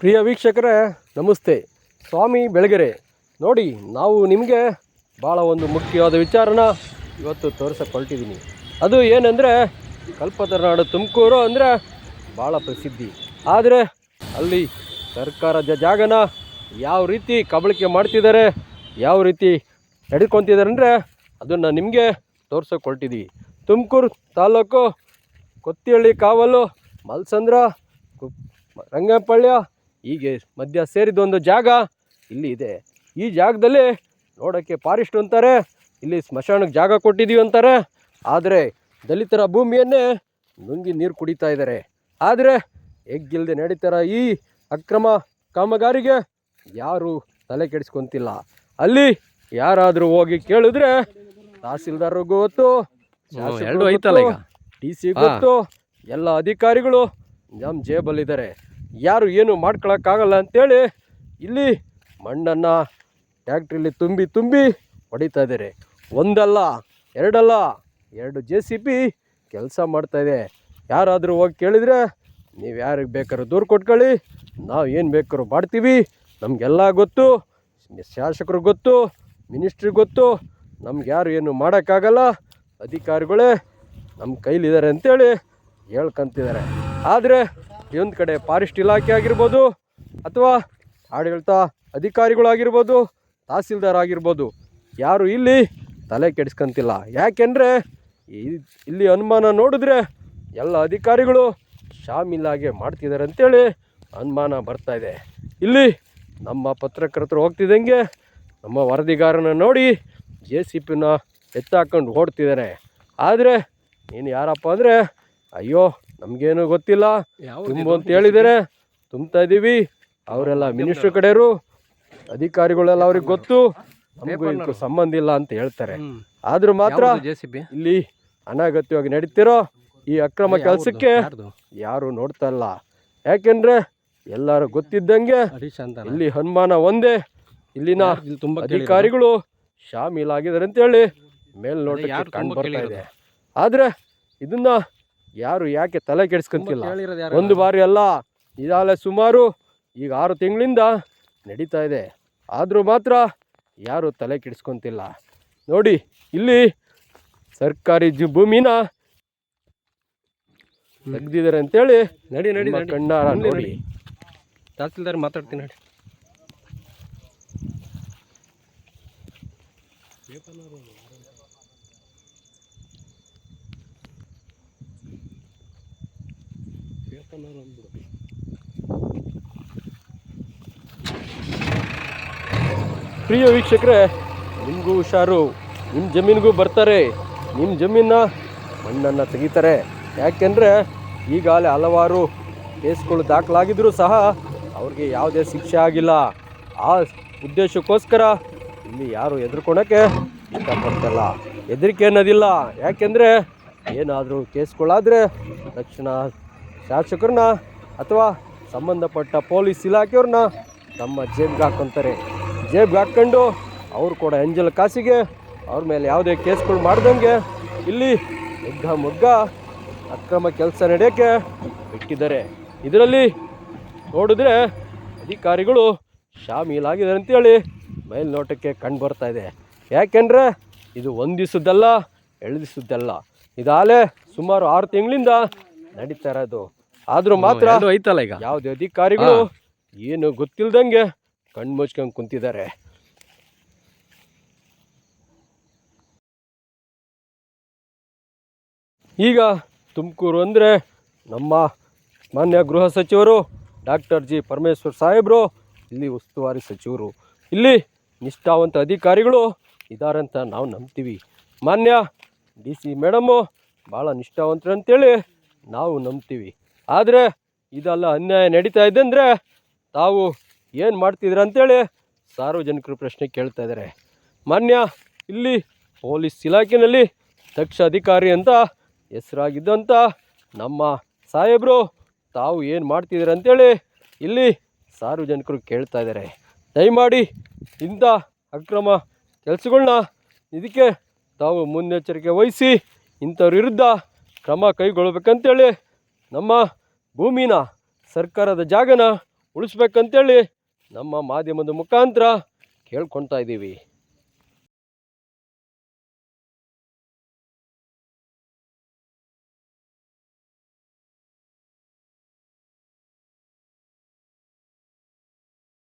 ಪ್ರಿಯ ವೀಕ್ಷಕರೇ, ನಮಸ್ತೆ. ಸ್ವಾಮಿ ಬೆಳಗೆರೆ. ನೋಡಿ, ನಾವು ನಿಮಗೆ ಭಾಳ ಒಂದು ಮುಖ್ಯವಾದ ವಿಚಾರನ ಇವತ್ತು ತೋರಿಸಕೊಳ್ತಿದ್ದೀನಿ. ಅದು ಏನಂದರೆ, ಕಲ್ಪತರನಾಡು ತುಮಕೂರು ಅಂದರೆ ಭಾಳ ಪ್ರಸಿದ್ಧಿ. ಆದರೆ, ಅಲ್ಲಿ ಸರ್ಕಾರದ ಜಾಗನ ಯಾವ ರೀತಿ ಕಬಳಿಕೆ ಮಾಡ್ತಿದ್ದಾರೆ, ಯಾವ ರೀತಿ ನಡೆದುಕೊತಿದ್ದಾರೆ ಅಂದರೆ ಅದನ್ನು ನಿಮಗೆ ತೋರ್ಸಕೊಳ್ತಿದ್ದೀವಿ ತುಮಕೂರು ತಾಲೂಕು ಕೊತ್ತಿಹಳ್ಳಿ, ಕಾವಲು, ಮಲ್ಸಂದ್ರ ರಂಗಪಳ್ಯ ಹೀಗೆ ಮಧ್ಯ ಸೇರಿದೊಂದು ಜಾಗ ಇಲ್ಲಿ ಇದೆ. ಈ ಜಾಗದಲ್ಲಿ ನೋಡೋಕ್ಕೆ ಫಾರೆಸ್ಟ್ ಅಂತಾರೆ ಇಲ್ಲಿ ಸ್ಮಶಾನಕ್ಕೆ ಜಾಗ ಕೊಟ್ಟಿದ್ದೀವಿ ಅಂತಾರೆ. ಆದರೆ ದಲಿತರ ಭೂಮಿಯನ್ನೇ ನುಂಗಿ ನೀರು ಕುಡಿತಾ ಇದ್ದಾರೆ. ಆದರೆ ಎಗ್ಗಿಲ್ಲದೆ ನಡೀತಾರ ಈ ಅಕ್ರಮ ಕಾಮಗಾರಿಗೆ ಯಾರೂ ತಲೆ ಕೆಡಿಸ್ಕೊತಿಲ್ಲ. ಅಲ್ಲಿ ಯಾರಾದರೂ ಹೋಗಿ ಕೇಳಿದ್ರೆ ತಹಸೀಲ್ದಾರರು ಗೊತ್ತು ಎರಡು ಐತಲ್ಲ ಈಗ? ಡಿ ಸಿ ಗೊತ್ತು ಎಲ್ಲ ಅಧಿಕಾರಿಗಳು ನಮ್ಮ ಜೇಬಲ್ಲಿದ್ದಾರೆ. ಯಾರು ಏನು ಮಾಡ್ಕೊಳಕ್ಕಾಗಲ್ಲ ಅಂತೇಳಿ ಇಲ್ಲಿ ಮಣ್ಣನ್ನು ಟ್ಯಾಕ್ಟ್ರಿಲಿ ತುಂಬಿ ತುಂಬಿ ಹೊಡಿತಾ ಇದ್ದಾರೆ. ಒಂದಲ್ಲ, ಎರಡಲ್ಲ, ಎರಡು ಜೆ ಸಿ ಬಿ ಕೆಲಸ ಮಾಡ್ತಾಯಿದೆ ಯಾರಾದರೂ ಹೋಗಿ ಕೇಳಿದರೆ ನೀವು ಯಾರಿಗೆ ಬೇಕಾದ್ರೂ ದೂರು ಕೊಟ್ಕೊಳ್ಳಿ. ನಾವು ಏನು ಬೇಕಾದ್ರೂ ಮಾಡ್ತೀವಿ. ನಮಗೆಲ್ಲ ಗೊತ್ತು ಶಾಸಕರು ಗೊತ್ತು, ಮಿನಿಸ್ಟ್ರಿಗೆ ಗೊತ್ತು. ನಮ್ಗೆ ಯಾರು ಏನು ಮಾಡೋಕ್ಕಾಗಲ್ಲ. ಅಧಿಕಾರಿಗಳೇ ನಮ್ಮ ಕೈಲಿದ್ದಾರೆ ಅಂತೇಳಿ ಹೇಳ್ಕೊಂತಿದ್ದಾರೆ. ಆದರೆ ಇನ್ನೊಂದು ಕಡೆ ಫಾರೆಸ್ಟ್ ಇಲಾಖೆ ಆಗಿರ್ಬೋದು ಅಥವಾ ಆಡಳಿತ ಅಧಿಕಾರಿಗಳಾಗಿರ್ಬೋದು ತಹಸೀಲ್ದಾರ್ ಆಗಿರ್ಬೋದು ಯಾರು ಇಲ್ಲಿ ತಲೆ ಕೆಡಿಸ್ಕಂತಿಲ್ಲ. ಯಾಕೆಂದರೆ ಇಲ್ಲಿ ಅನುಮಾನ ನೋಡಿದ್ರೆ ಎಲ್ಲ ಅಧಿಕಾರಿಗಳು ಶಾಮೀಲಾಗೆ ಮಾಡ್ತಿದ್ದಾರೆ ಅಂತೇಳಿ ಅನುಮಾನ ಬರ್ತಾ ಇದೆ. ಇಲ್ಲಿ ನಮ್ಮ ಪತ್ರಕರ್ತರು ಹೋಗ್ತಿದ್ದಂಗೆ ನಮ್ಮ ವರದಿಗಾರನ ನೋಡಿ ಜೆ ಸಿ ಪಿನ ಎತ್ತಾಕೊಂಡು ಓಡ್ತಿದ್ದಾರೆ. ಆದರೆ ನೀನು ಯಾರಪ್ಪ ಅಂದರೆ, ಅಯ್ಯೋ ನಮಗೇನು ಗೊತ್ತಿಲ್ಲ. ತುಂಬು ಅಂತ ಹೇಳಿದ್ದಾರೆ ತುಂಬ್ತಾ ಇದ್ದೀವಿ. ಅವರೆಲ್ಲ ಮಿನಿಸ್ಟ್ರ್ ಕಡೆಯರು ಅಧಿಕಾರಿಗಳೆಲ್ಲ ಅವ್ರಿಗೆ ಗೊತ್ತು. ನಮಗೂ ಇದಕ್ಕೂ ಸಂಬಂಧ ಇಲ್ಲ ಅಂತ ಹೇಳ್ತಾರೆ. ಆದರೂ ಮಾತ್ರ ಇಲ್ಲಿ ಅನಾಗತ್ಯವಾಗಿ ನಡೀತಿರೋ ಈ ಅಕ್ರಮ ಕೆಲಸಕ್ಕೆ ಯಾರು ನೋಡ್ತಾ ಇಲ್ಲ. ಯಾಕೆಂದ್ರೆ ಎಲ್ಲರೂ ಗೊತ್ತಿದ್ದಂಗೆ ಇಲ್ಲಿ ಹನುಮಾನ ಒಂದೇ. ಇಲ್ಲಿನ ಅಧಿಕಾರಿಗಳು ಶಾಮೀಲಾಗಿದ್ದಾರೆ ಅಂತೇಳಿ ಮೇಲ್ ನೋಟಕ್ಕೆ ಕಂಡು ಬರ್ತಾ ಇದೆ. ಆದ್ರೆ ಇದನ್ನ ಯಾರು ಯಾಕೆ ತಲೆ ಕೆಡಿಸ್ಕೊಂತಿಲ್ಲ? ಒಂದು ಬಾರಿ ಅಲ್ಲ ಇದಾಲೆ ಸುಮಾರು ಈಗ ಆರು ತಿಂಗಳಿಂದ ನಡೀತಾ ಇದೆ. ಆದರೂ ಮಾತ್ರ ಯಾರು ತಲೆ ಕೆಡಿಸ್ಕೊಂತಿಲ್ಲ. ನೋಡಿ ಇಲ್ಲಿ ಸರ್ಕಾರಿ ಜಿ ಭೂಮಿನ ತೆಗ್ದಿದ್ದಾರೆ ಅಂತೇಳಿ ನಡಿ ನಡಿ ಕಣ್ಣಾರ ನಡಿ. ತಹಸೀಲ್ದಾರ್ ಮಾತಾಡ್ತೀನಿ ನಡಿ. ಪ್ರಿಯ ವೀಕ್ಷಕರೇ, ನಿಮಗೂ ಹುಷಾರು. ನಿಮ್ಮ ಜಮೀನಿಗೂ ಬರ್ತಾರೆ. ನಿಮ್ಮ ಜಮೀನ ಮಣ್ಣನ್ನು ತೆಗಿತಾರೆ. ಯಾಕೆಂದರೆ ಈಗಾಗಲೇ ಹಲವಾರು ಕೇಸ್ಗಳು ದಾಖಲಾಗಿದ್ದರೂ ಸಹ ಅವ್ರಿಗೆ ಯಾವುದೇ ಶಿಕ್ಷೆ ಆಗಿಲ್ಲ. ಆ ಉದ್ದೇಶಕ್ಕೋಸ್ಕರ ಇಲ್ಲಿ ಯಾರು ಹೆದರ್ಕೊಳಕ್ಕೆ ಇಷ್ಟಪಡ್ತಲ್ಲ. ಹೆದರಿಕೆ ಅನ್ನೋದಿಲ್ಲ. ಯಾಕೆಂದರೆ ಏನಾದರೂ ಕೇಸ್ಗಳಾದರೆ ತಕ್ಷಣ ಶಾಸಕರನ್ನ ಅಥವಾ ಸಂಬಂಧಪಟ್ಟ ಪೊಲೀಸ್ ಇಲಾಖೆಯವ್ರನ್ನ ತಮ್ಮ ಜೇಬ್ಗೆ ಹಾಕ್ಕೊಂತಾರೆ. ಜೇಬ್ಗೆ ಹಾಕ್ಕೊಂಡು ಅವ್ರು ಕೂಡ ಎಂಜಲ್ ಕಾಸಿಗೆ ಅವ್ರ ಮೇಲೆ ಯಾವುದೇ ಕೇಸ್ಗಳು ಮಾಡ್ದಂಗೆ ಇಲ್ಲಿ ಮುಗ್ಗ ಮುಗ್ಗ ಅಕ್ರಮ ಕೆಲಸ ನಡೆಯೋಕ್ಕೆ ಬಿಟ್ಟಿದ್ದಾರೆ. ಇದರಲ್ಲಿ ನೋಡಿದ್ರೆ ಅಧಿಕಾರಿಗಳು ಶಾಮೀಲಾಗಿದ್ದಾರೆ ಅಂತೇಳಿ ಮೇಲ್ನೋಟಕ್ಕೆ ಕಂಡು ಬರ್ತಾ ಇದೆ. ಯಾಕೆಂದರೆ ಇದು ಒಂದು ದಿವಸದ್ದಲ್ಲ ಇದಾಗಲೇ ಸುಮಾರು ಆರು ತಿಂಗಳಿಂದ ನಡೀತಾ ಇರೋದು. ಆದರೂ ಮಾತ್ರ ಐತಲ್ಲ ಈಗ. ಯಾವುದೇ ಅಧಿಕಾರಿಗಳು ಏನು ಗೊತ್ತಿಲ್ದಂಗೆ ಕಣ್ಣು ಮುಚ್ಕೊಂಡು ಕುಂತಿದ್ದಾರೆ. ಈಗ ತುಮಕೂರು ಅಂದರೆ ನಮ್ಮ ಮಾನ್ಯ ಗೃಹ ಸಚಿವರು ಡಾಕ್ಟರ್ ಜಿ ಪರಮೇಶ್ವರ್ ಸಾಹೇಬರು ಇಲ್ಲಿ ಉಸ್ತುವಾರಿ ಸಚಿವರು. ಇಲ್ಲಿ ನಿಷ್ಠಾವಂತ ಅಧಿಕಾರಿಗಳು ಇದ್ದಾರಂತ ನಾವು ನಂಬ್ತೀವಿ. ಮಾನ್ಯ ಡಿ ಸಿ ಮೇಡಮ್ಮು ಭಾಳ ನಿಷ್ಠಾವಂತರು ಅಂತೇಳಿ ನಾವು ನಂಬ್ತೀವಿ. ಆದರೆ ಇದೆಲ್ಲ ಅನ್ಯಾಯ ನಡೀತಾ ಇದೆ ಅಂದರೆ ತಾವು ಏನು ಮಾಡ್ತಿದ್ರ ಅಂತೇಳಿ ಸಾರ್ವಜನಿಕರು ಪ್ರಶ್ನೆ ಕೇಳ್ತಾ ಇದ್ದಾರೆ. ಮಾನ್ಯ, ಇಲ್ಲಿ ಪೊಲೀಸ್ ಇಲಾಖೆಯಲ್ಲಿ ದಕ್ಷ ಅಧಿಕಾರಿ ಅಂತ ಹೆಸರಾಗಿದ್ದಂಥ ನಮ್ಮ ಸಾಹೇಬರು ತಾವು ಏನು ಮಾಡ್ತಿದ್ದೀರ ಅಂತೇಳಿ ಇಲ್ಲಿ ಸಾರ್ವಜನಿಕರು ಕೇಳ್ತಾ ಇದ್ದಾರೆ. ದಯಮಾಡಿ ಇಂಥ ಅಕ್ರಮ ಕೆಲಸಗಳನ್ನ ಇದಕ್ಕೆ ತಾವು ಮುನ್ನೆಚ್ಚರಿಕೆ ವಹಿಸಿ ಇಂಥವ್ರ ವಿರುದ್ಧ ಕ್ರಮ ಕೈಗೊಳ್ಬೇಕಂತೇಳಿ ನಮ್ಮ ಭೂಮಿನ ಸರ್ಕಾರದ ಜಾಗನ ಉಳಿಸ್ಬೇಕಂತೇಳಿ ನಮ್ಮ ಮಾಧ್ಯಮದ ಮುಖಾಂತರ ಕೇಳ್ಕೊಳ್ತಾ ಇದ್ದೀವಿ.